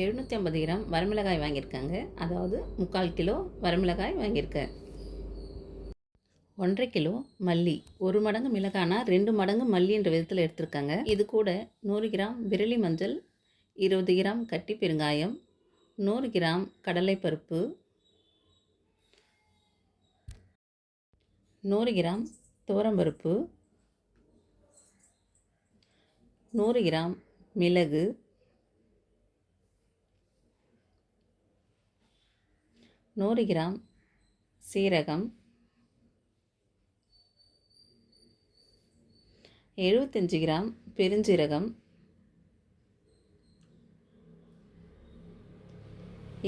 எழுநூற்றி ஐம்பது கிராம் வரமிளகாய் வாங்கியிருக்காங்க. அதாவது முக்கால் கிலோ வரமிளகாய் வாங்கியிருக்கேன் ஒன்றரை கிலோ மல்லி ஒரு மடங்கு மிளகானா ரெண்டு மடங்கு மல்லி என்ற விதத்தில் எடுத்திருக்காங்க. இது கூட நூறு கிராம் விரலி மஞ்சள் இருபது கிராம் கட்டி பெருங்காயம் நூறு கிராம் கடலைப்பருப்பு நூறு கிராம் துவரம்பருப்பு நூறு கிராம் மிளகு நூறு கிராம் சீரகம் எழுபத்தஞ்சி கிராம் பெருஞ்சீரகம்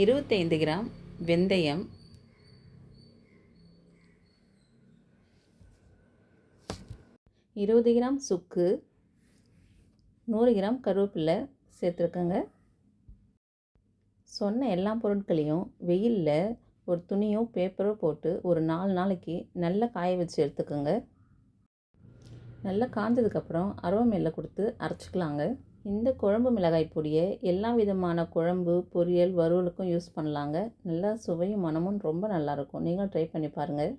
இருபத்தைந்து கிராம் வெந்தயம் இருபது கிராம் சுக்கு நூறு கிராம் கருவேப்பிலை சேர்த்துருக்கேங்க. சொன்ன எல்லா பொருட்களையும் வெயிலில் ஒரு துணியோ பேப்பரோ போட்டு ஒரு நாலு நாளைக்கு நல்லா காய வச்சு எடுத்துக்கோங்க. நல்லா காஞ்சதுக்கப்புறம் அரவமேல கொடுத்து அரைச்சிக்கலாங்க. இந்த குழம்பு மிளகாய் பொடியை எல்லா விதமான குழம்பு பொரியல் வறுவலுக்கும் யூஸ் பண்ணலாங்க. நல்லா சுவையும் மனமும் ரொம்ப நல்லாயிருக்கும் நீங்களும் ட்ரை பண்ணி பாருங்கள்